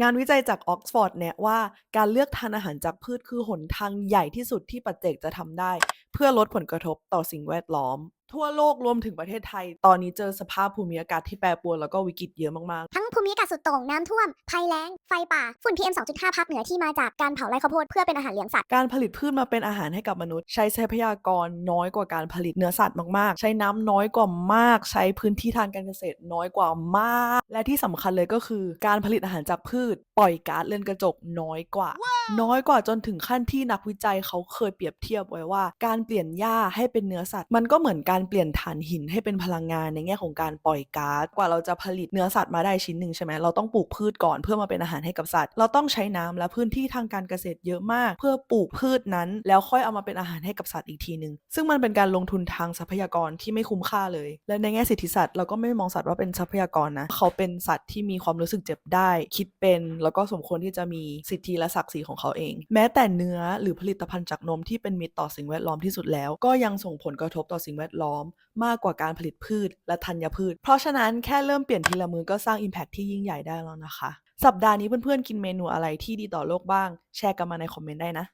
งานวิจัยจากออกซฟอร์ดแนะว่าการเลือกทานอาหารจากพืชคือหนทางใหญ่ที่สุดที่ปัจเจกจะทำได้ เพื่อลดผลกระทบต่อสิ่งแวดล้อม ทั่วโลกรวมถึงประเทศไทย ตอนนี้เจอสภาพภูมิอากาศที่แปรปรวนแล้วก็วิกฤตเยอะมากทั้งภูมิอากาศสุดโต่งน้ำท่วม ภัยแล้ง ไฟป่า ฝุ่น PM 2.5ภาคเหนือที่มาจากการเผาไร่ข้าวโพดเพื่อเป็นอาหารเลี้ยงสัตว์ๆการผลิตพืชมาเป็นอาหารให้กับมนุษย์ ใช้ทรัพยากรน้อยกว่าการผลิตเนื้อสัตว์มากๆ ใช้น้ำน้อยกว่ามาก ใช้พื้นที่ทางการเกษตรน้อยกว่ามาก และที่สำคัญเลยก็คือ การผลิตอาหารจากพืช ปล่อยก๊าซเรือนกระจกน้อยกว่า น้อยกว่าจนถึงขั้นที่นักวิจัยเขาเคยเปรียบเทียบไว้ว่า การเปลี่ยนหญ้าให้เป็นเนื้อสัตว์มันก็เหมือนกการเปลี่ยนถ่านหินให้เป็นพลังงานในแง่ของการปล่อยก๊าซกว่าเราจะผลิตเนื้อสัตว์มาได้ชิ้นหนึ่งใช่ไหมเราต้องปลูกพืชก่อนเพื่อมาเป็นอาหารให้กับสัตว์ เราต้องใช้น้ำและพื้นที่ทางการเกษตรเยอะมาก เพื่อปลูกพืชนั้น แล้วค่อยเอามาเป็นอาหารให้กับสัตว์อีกทีหนึ่งซึ่งมันเป็นการลงทุนทางทรัพยากรที่ไม่คุ้มค่าเลย และในแง่สิทธิสัตว์เราก็ไม่มองสัตว์ว่าเป็นทรัพยากรนะเขาเป็นสัตว์ที่มีความรู้สึกเจ็บได้ คิดเป็น แล้วก็สมควรที่จะมีสิทธิและศักดิ์ศรีของเขาเอง แม้แต่เนื้อหรือผลิตภัณฑ์จากนมที่เป็นมิตรต่อสิ่งแวดล้อมที่สุดแล้ว ก็ยังส่งผลกระทบต่อสิ่งแวดล้อม มากกว่าการผลิตพืชและธัญพืช เพราะฉะนั้นแค่เริ่มเปลี่ยนทีละมือก็สร้าง Impact ที่ยิ่งใหญ่ได้แล้วนะคะ สัปดาห์นี้เพื่อนๆกินเมนูอะไรที่ดีต่อโลกบ้าง แชร์กันมาในคอมเมนต์ได้นะ